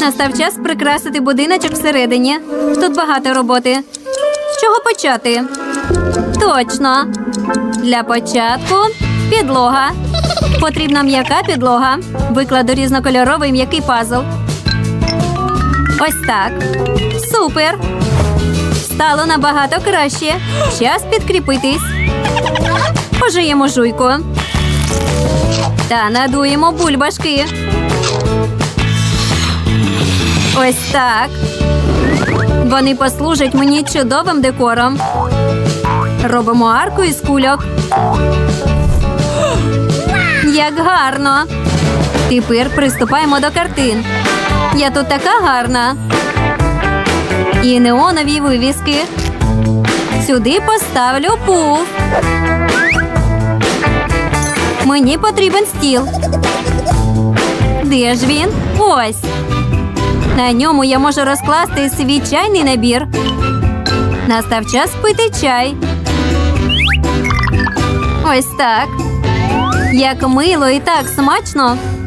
Настав час прикрасити будиночок всередині. Тут багато роботи. З чого почати? Точно. Для початку підлога. Потрібна м'яка підлога. Викладу різнокольоровий м'який пазл. Ось так. Супер. Стало набагато краще. Час підкріпитись. Пожиємо жуйку. Та надуємо бульбашки. Ось так. Вони послужать мені чудовим декором. Робимо арку із кульок. Як гарно. Тепер приступаємо до картин. Я тут така гарна. І неонові вивіски. Сюди поставлю пуф. Мені потрібен стіл. Де ж він? Ось. На ньому я можу розкласти свій чайний набір. Настав час пити чай. Ось так. Як мило і так смачно.